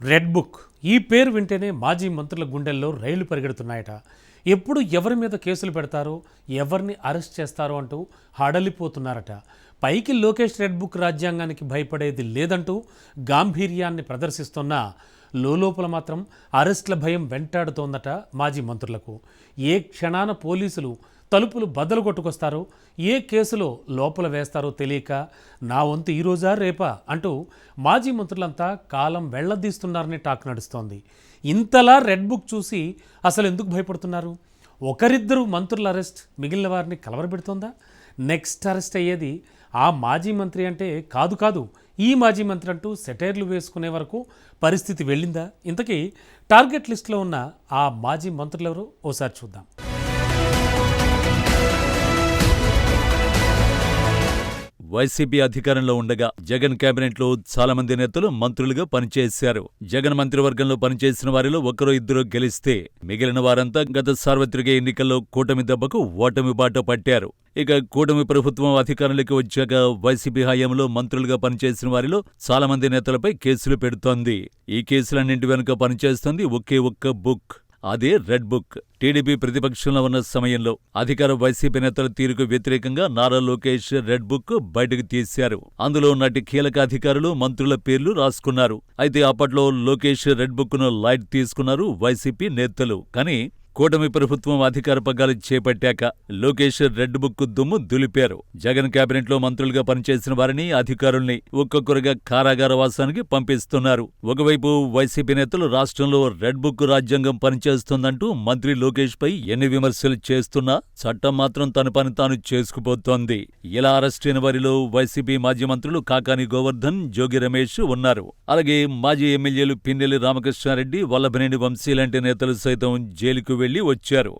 Red book. ఈ పేరు వింటేనే మాజీ మంత్రుల గుండెల్లో రైళ్ళు పరిగెడుతున్నాయట. ఎప్పుడు ఎవరి మీద కేసులు పెడతారో ఎవరిని అరెస్ట్ చేస్తారో అంటూ హడలిపోతున్నారట. పైకి లోకేష్ రెడ్ బుక్ రాజ్యాంగానికి భయపడేది లేదంటూ గాంభీర్యాన్ని ప్రదర్శిస్తున్న లోపల మాత్రం అరెస్ట్ల భయం వెంటాడుతోందట మాజీ మంత్రులకు. ఏ క్షణాన పోలీసులు తలుపులు బద్దలు కొట్టుకొస్తారు. ఏ కేసులో లోపల వేస్తారో తెలియక నా వంతు ఈరోజా రేపా? అంటూ మాజీ మంత్రులంతా కాలం వెళ్ళదీస్తున్నారని టాక్ నడుస్తోంది. ఇంతలా రెడ్ బుక్ చూసి అసలు ఎందుకు భయపడుతున్నారు? ఒకరిద్దరు మంత్రుల అరెస్ట్ మిగిలిన వారిని కలవరపెడుతోందా? నెక్స్ట్ అరెస్ట్ అయ్యేది ఆ మాజీ మంత్రి అంటే కాదు కాదు ఈ మాజీ మంత్రి అంటూ సెటైర్లు వేసుకునే వరకు పరిస్థితి వెళ్ళిందా? ఇంతకీ టార్గెట్ లిస్ట్లో ఉన్న ఆ మాజీ మంత్రులెవరో ఓసారి చూద్దాం. వైసీపీ అధికారంలో ఉండగా జగన్ కేబినెట్లో చాలా మంది నేతలు మంత్రులుగా పనిచేశారు. జగన్ మంత్రివర్గంలో పనిచేసిన వారిలో ఒకరో ఇద్దరు గెలిస్తే మిగిలిన వారంతా గత సార్వత్రిక ఎన్నికల్లో కూటమి దెబ్బకు ఓటమి బాట పట్టారు. ఇక కూటమి ప్రభుత్వం అధికారంలోకి వచ్చాక వైసీపీ హయాంలో మంత్రులుగా పనిచేసిన వారిలో చాలా మంది నేతలపై కేసులు పెడుతోంది. ఈ కేసులన్నింటి వెనుక పనిచేస్తోంది ఒకే ఒక్క బుక్. అదే రెడ్ బుక్. టీడీపీ ప్రతిపక్షంలో ఉన్న సమయంలో అధికార వైసీపీ నేతల తీరుకు వ్యతిరేకంగా నారా లోకేష్ రెడ్ బుక్ బయటకు తీశారు. అందులో నటి కీలక అధికారులు మంత్రుల పేర్లు రాసుకున్నారు. అయితే అప్పట్లో లోకేష్ రెడ్ బుక్ను లైట్ తీసుకున్నారు వైసీపీ నేతలు. కానీ కూటమి ప్రభుత్వం అధికార పగ్గాలు చేపట్టాక లోకేష్ రెడ్ బుక్ దుమ్ము దులిపారు. జగన్ కేబినెట్లో మంత్రులుగా పనిచేసిన వారిని అధికారుల్ని ఒక్కొక్కరుగా కారాగార వాసానికి పంపిస్తున్నారు. ఒకవైపు వైసీపీ నేతలు రాష్ట్రంలో రెడ్ బుక్ రాజ్యాంగం పనిచేస్తోందంటూ మంత్రి లోకేష్ పై ఎన్ని విమర్శలు చేస్తున్నా చట్టం మాత్రం తన పని తాను చేసుకుపోతోంది. ఇలా అరెస్ట్ అయిన వారిలో వైసీపీ మాజీ మంత్రులు కాకాని గోవర్ధన్ జోగి రమేష్ ఉన్నారు. అలాగే మాజీ ఎమ్మెల్యేలు పిన్నెల్లి రామకృష్ణారెడ్డి వల్లభనేని వంశీ లాంటి నేతలు సైతం జైలుకు వెళ్ళి వచ్చారు.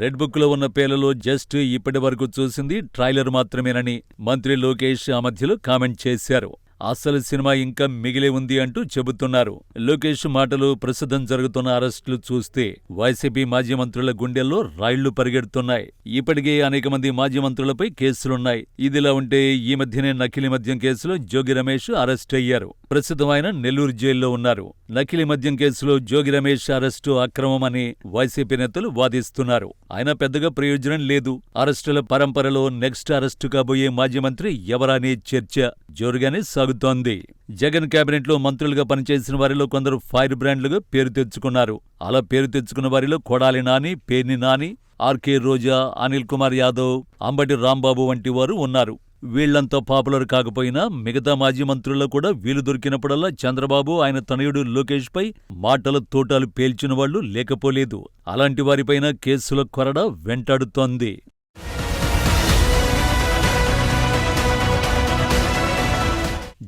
రెడ్ బుక్లో ఉన్న పేర్లలో జస్ట్ ఇప్పటి వరకు చూసింది ట్రైలర్ మాత్రమేనని మంత్రి లోకేష్ ఆ మధ్యలో కామెంట్ చేశారు. అసలు సినిమా ఇంకా మిగిలే ఉంది అంటూ చెబుతున్నారు. లోకేష్ మాటలు ప్రస్తుతం జరుగుతున్న అరెస్టులు చూస్తే వైసీపీ మాజీ మంత్రుల గుండెల్లో రైళ్ళు పరిగెడుతున్నాయి. ఇప్పటికే అనేక మంది మాజీ మంత్రులపై కేసులున్నాయి. ఇదిలా ఉంటే ఈ మధ్యనే నకిలీ మద్యం కేసులో జోగి రమేష్ అరెస్ట్ అయ్యారు. ప్రస్తుతం ఆయన నెల్లూరు జైల్లో ఉన్నారు. నకిలీ మద్యం కేసులో జోగి రమేష్ అరెస్టు అక్రమమని వైసీపీ నేతలు వాదిస్తున్నారు. ఆయన పెద్దగా ప్రయోజనం లేదు. అరెస్టుల పరంపరలో నెక్స్ట్ అరెస్టు కాబోయే మాజీ మంత్రి ఎవరనే చర్చ జోరుగానే మారుతోంది జగన్ కేబినెట్లో మంత్రులుగా పనిచేసిన వారిలో కొందరు ఫైర్ బ్రాండ్లుగా పేరు తెచ్చుకున్నారు. అలా పేరు తెచ్చుకున్న వారిలో కొడాలి నాని పేర్ని నాని ఆర్కే రోజా అనిల్ కుమార్ యాదవ్ అంబటి రాంబాబు వంటి వారు ఉన్నారు. వీళ్ళంతా పాపులర్ కాకపోయినా మిగతా మాజీ మంత్రుల్లో కూడా వీలు దొరికినప్పుడల్లా చంద్రబాబు ఆయన తనయుడు లోకేష్ పై మాటల తోటాలు పేల్చిన వాళ్ళు లేకపోలేదు. అలాంటి వారిపైన కేసుల కొరడ వెంటాడుతోంది.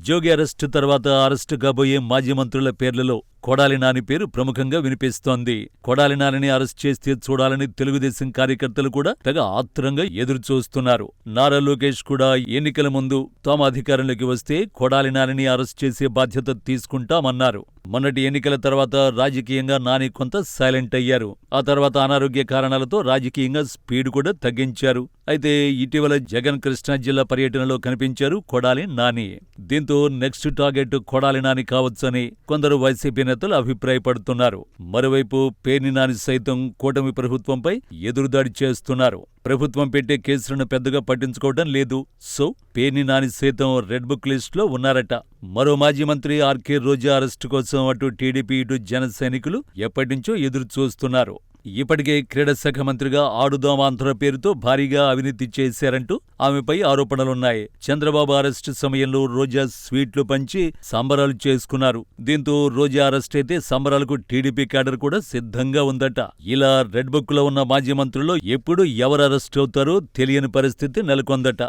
ఉద్యోగి అరెస్టు తర్వాత అరెస్టు కాబోయే మాజీ మంత్రుల పేర్లలో కొడాలి నాని పేరు ప్రముఖంగా వినిపిస్తోంది. కొడాలి నానిని అరెస్ట్ చేస్తే చూడాలని తెలుగుదేశం కార్యకర్తలు కూడా తెగ ఆత్రంగా ఎదురుచూస్తున్నారు. నారా లోకేష్ కూడా ఎన్నికల ముందు తాము అధికారంలోకి వస్తే కొడాలి నానిని అరెస్ట్ చేసే బాధ్యత తీసుకుంటామన్నారు. మొన్నటి ఎన్నికల తర్వాత రాజకీయంగా నాని కొంత సైలెంట్ అయ్యారు. ఆ తర్వాత అనారోగ్య కారణాలతో రాజకీయంగా స్పీడ్ కూడా తగ్గించారు. అయితే ఇటీవల జగన్ కృష్ణా జిల్లా పర్యటనలో కనిపించారు కొడాలి నాని. దీంతో నెక్స్ట్ టార్గెట్ కొడాలి నాని కావచ్చని కొందరు వైసీపీ నేతలు అభిప్రాయపడుతున్నారు. మరోవైపు పేనినాని సైతం కూటమి ప్రభుత్వంపై ఎదురుదాడి చేస్తున్నారు. ప్రభుత్వం పెట్టే కేసులను పెద్దగా పట్టించుకోవడం లేదు. సో పేనినాని సైతం రెడ్ బుక్ లిస్టులో ఉన్నారట. మరో మాజీ మంత్రి ఆర్కే రోజా అరెస్టు కోసం అటు టీడీపీ ఇటు జన సైనికులు ఎప్పటినుంచో ఎదురు చూస్తున్నారు ఇప్పటికే క్రీడా శాఖ మంత్రిగా ఆడుదాం ఆంధ్ర పేరుతో భారీగా అవినీతి చేశారంటూ ఆమెపై ఆరోపణలున్నాయి. చంద్రబాబు అరెస్టు సమయంలో రోజా స్వీట్లు పంచి సంబరాలు చేసుకున్నారు. దీంతో రోజా అరెస్ట్ అయితే సంబరాలకు టీడీపీ క్యాడర్ కూడా సిద్ధంగా ఉందట. ఇలా రెడ్ బుక్లో ఉన్న మాజీ మంత్రుల్లో ఎప్పుడు ఎవరు అరెస్ట్ అవుతారో తెలియని పరిస్థితి నెలకొందట.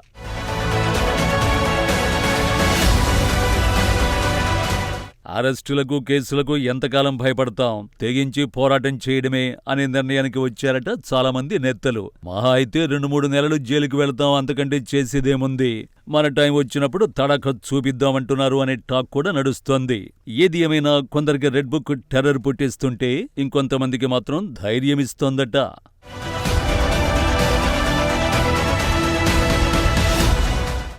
అరెస్టులకు కేసులకు ఎంతకాలం భయపడతాం? తెగించి పోరాటం చేయడమే అనే నిర్ణయానికి వచ్చారట చాలా మంది నేతలు. మహా అయితే రెండు మూడు నెలలు జైలుకు వెళ్తాం అంతకంటే చేసేదేముంది? మన టైం వచ్చినప్పుడు తడక చూపిద్దామంటున్నారు అనే టాక్ కూడా నడుస్తోంది. ఏది ఏమైనా కొందరికి రెడ్ బుక్ టెర్రర్ పుట్టిస్తుంటే ఇంకొంతమందికి మాత్రం ధైర్యమిస్తోందట